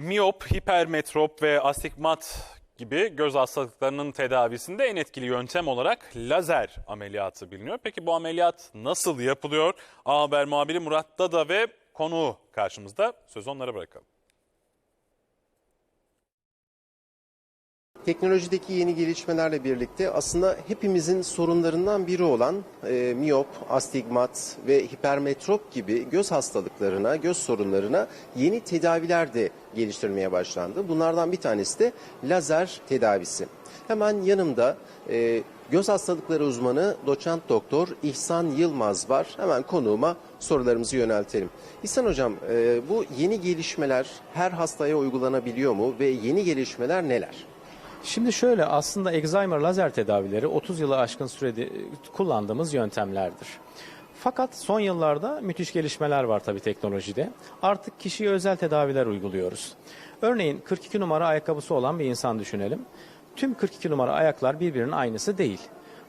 Miyop, hipermetrop ve astigmat gibi göz hastalıklarının tedavisinde en etkili yöntem olarak lazer ameliyatı biliniyor. Peki bu ameliyat nasıl yapılıyor? A Haber muhabiri Murat Dada ve konuğu karşımızda. Sözü onlara bırakalım. Teknolojideki yeni gelişmelerle birlikte aslında hepimizin sorunlarından biri olan e, miyop, astigmat ve hipermetrop gibi göz hastalıklarına, göz sorunlarına yeni tedaviler de geliştirilmeye başlandı. Bunlardan bir tanesi de lazer tedavisi. Hemen yanımda e, göz hastalıkları uzmanı doçent doktor İhsan Yılmaz var. Hemen konuğuma sorularımızı yöneltelim. İhsan hocam e, bu yeni gelişmeler her hastaya uygulanabiliyor mu ve yeni gelişmeler neler? Şimdi şöyle aslında Alzheimer lazer tedavileri 30 yılı aşkın sürede kullandığımız yöntemlerdir. Fakat son yıllarda müthiş gelişmeler var tabii teknolojide. Artık kişiye özel tedaviler uyguluyoruz. Örneğin 42 numara ayakkabısı olan bir insan düşünelim. Tüm 42 numara ayaklar birbirinin aynısı değil.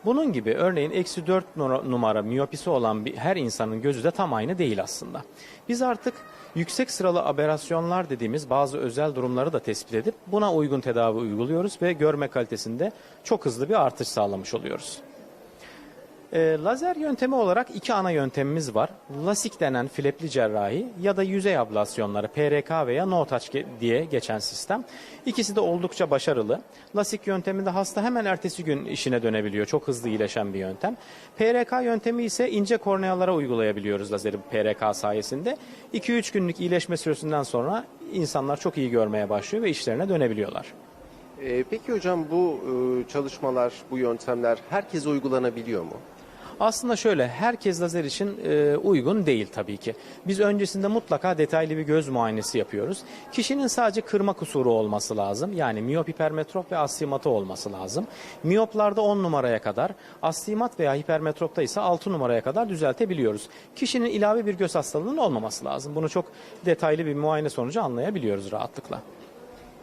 Bunun gibi örneğin eksi 4 numara miyopisi olan bir, her insanın gözü de tam aynı değil aslında. Biz artık yüksek sıralı aberasyonlar dediğimiz bazı özel durumları da tespit edip buna uygun tedavi uyguluyoruz ve görme kalitesinde çok hızlı bir artış sağlamış oluyoruz. E, lazer yöntemi olarak iki ana yöntemimiz var. Lasik denen flepli cerrahi ya da yüzey ablasyonları PRK veya no touch diye geçen sistem. İkisi de oldukça başarılı. Lasik yönteminde hasta hemen ertesi gün işine dönebiliyor. Çok hızlı iyileşen bir yöntem. PRK yöntemi ise ince kornealara uygulayabiliyoruz lazeri PRK sayesinde. 2-3 günlük iyileşme süresinden sonra insanlar çok iyi görmeye başlıyor ve işlerine dönebiliyorlar. Ee, peki hocam bu e, çalışmalar, bu yöntemler herkese uygulanabiliyor mu? Aslında şöyle herkes lazer için e, uygun değil tabii ki. Biz öncesinde mutlaka detaylı bir göz muayenesi yapıyoruz. Kişinin sadece kırma kusuru olması lazım. Yani miyop, hipermetrop ve astigmatı olması lazım. Miyoplarda 10 numaraya kadar, astigmat veya hipermetropta ise 6 numaraya kadar düzeltebiliyoruz. Kişinin ilave bir göz hastalığının olmaması lazım. Bunu çok detaylı bir muayene sonucu anlayabiliyoruz rahatlıkla.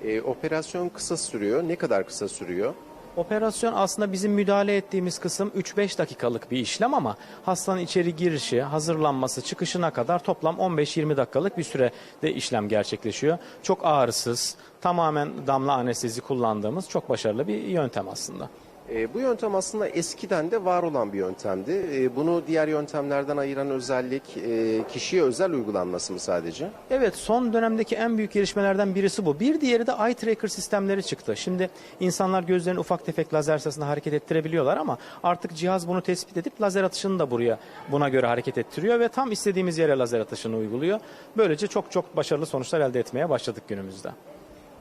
Ee, operasyon kısa sürüyor. Ne kadar kısa sürüyor? Operasyon aslında bizim müdahale ettiğimiz kısım 3-5 dakikalık bir işlem ama hastanın içeri girişi, hazırlanması, çıkışına kadar toplam 15-20 dakikalık bir sürede işlem gerçekleşiyor. Çok ağrısız, tamamen damla anestezi kullandığımız çok başarılı bir yöntem aslında. Ee, bu yöntem aslında eskiden de var olan bir yöntemdi. Ee, bunu diğer yöntemlerden ayıran özellik e, kişiye özel uygulanması mı sadece? Evet son dönemdeki en büyük gelişmelerden birisi bu. Bir diğeri de eye tracker sistemleri çıktı. Şimdi insanlar gözlerini ufak tefek lazer sırasında hareket ettirebiliyorlar ama artık cihaz bunu tespit edip lazer atışını da buraya buna göre hareket ettiriyor ve tam istediğimiz yere lazer atışını uyguluyor. Böylece çok çok başarılı sonuçlar elde etmeye başladık günümüzde.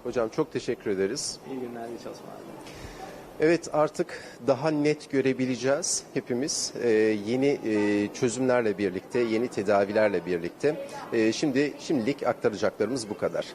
Hocam çok teşekkür ederiz. İyi günler, iyi çalışmalar. Evet artık daha net görebileceğiz hepimiz Ee, yeni e, çözümlerle birlikte, yeni tedavilerle birlikte. Ee, şimdi şimdilik aktaracaklarımız bu kadar.